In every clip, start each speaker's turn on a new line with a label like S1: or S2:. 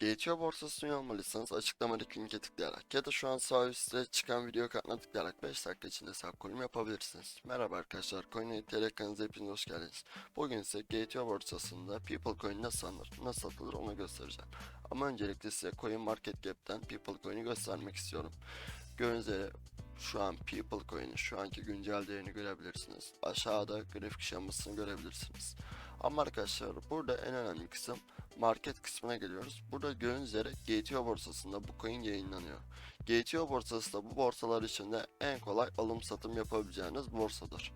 S1: GTO borsasını olmalıysanız açıklamadaki linke tıklayarak ya da şu an sağ üstte çıkan video kartına tıklayarak 5 dakika içinde hesap kurulumu yapabilirsiniz. Merhaba arkadaşlar, CoinETR kanalınıza hepiniz hoş geldiniz. Bugün ise GTO borsasında People Coin nasıl alınır, nasıl satılır onu göstereceğim. Ama öncelikle size Coin Market Cap'ten People Coin'i göstermek istiyorum. Gördüğünüz üzere şu an People Coin'in şu anki güncel değerini görebilirsiniz. Aşağıda grafik şemasını görebilirsiniz. Ama arkadaşlar burada en önemli kısım market kısmına geliyoruz. Burada gördüğünüz üzere GTO borsasında bu coin yayınlanıyor. GTO borsası da bu borsalar içinde en kolay alım satım yapabileceğiniz borsadır.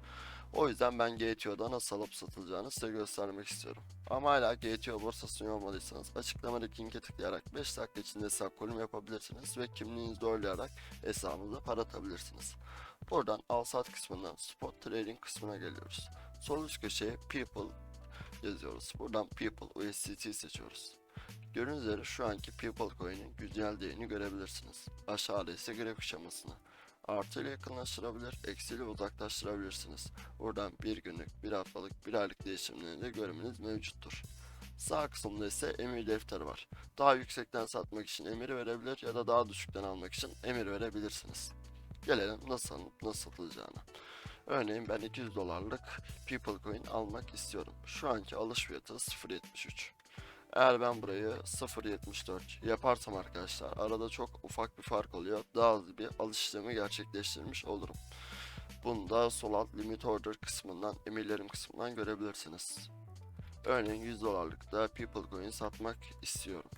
S1: O yüzden ben GTO'da nasıl alıp satılacağını size göstermek istiyorum. Ama hala GTO borsasını olmadıysanız açıklamadaki linke tıklayarak 5 dakika içinde hesap kurulumu yapabilirsiniz ve kimliğinizi doğrulayarak hesabınıza para atabilirsiniz. Buradan al sat kısmından spot trading kısmına geliyoruz. Sol üst köşeye people yazıyoruz. Buradan People USDT seçiyoruz. Gördüğünüz üzere şu anki People Coin'in güncel değerini görebilirsiniz. Aşağıda ise grafik şemasını. Artı yakınlaştırabilir, eksi uzaklaştırabilirsiniz. Buradan bir günlük, bir haftalık, bir aylık değişimlerini de görmeniz mevcuttur. Sağ kısımda ise emir defteri var. Daha yüksekten satmak için emir verebilir ya da daha düşükten almak için emir verebilirsiniz. Gelelim nasıl alınıp nasıl satılacağına. Örneğin ben 200 dolarlık People Coin almak istiyorum. Şu anki alış fiyatı 0.73. Eğer ben burayı 0.74 yaparsam arkadaşlar arada çok ufak bir fark oluyor. Daha hızlı bir alış işlemi gerçekleştirmiş olurum. Bunu da sol alt limit order kısmından, emirlerim kısmından görebilirsiniz. Örneğin 100 dolarlık da People Coin satmak istiyorum.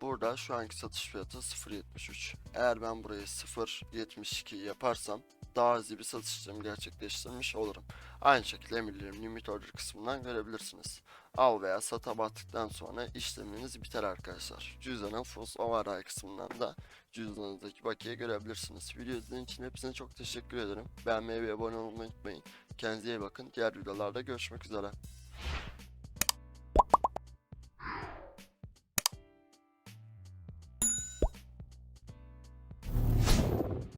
S1: Burada şu anki satış fiyatı 0.73. Eğer ben burayı 0.72 yaparsam daha hızlı bir satış işlemi gerçekleştirmiş olurum. Aynı şekilde emirlerim limit order kısmından görebilirsiniz. Al veya sata battıktan sonra işleminiz biter arkadaşlar. Cüzdanın Fus Override kısmından da cüzdanınızdaki bakiye görebilirsiniz. Video izlediğiniz için hepsine çok teşekkür ederim. Beğenmeyi ve abone olmayı unutmayın. Kendinize iyi bakın. Diğer videolarda görüşmek üzere.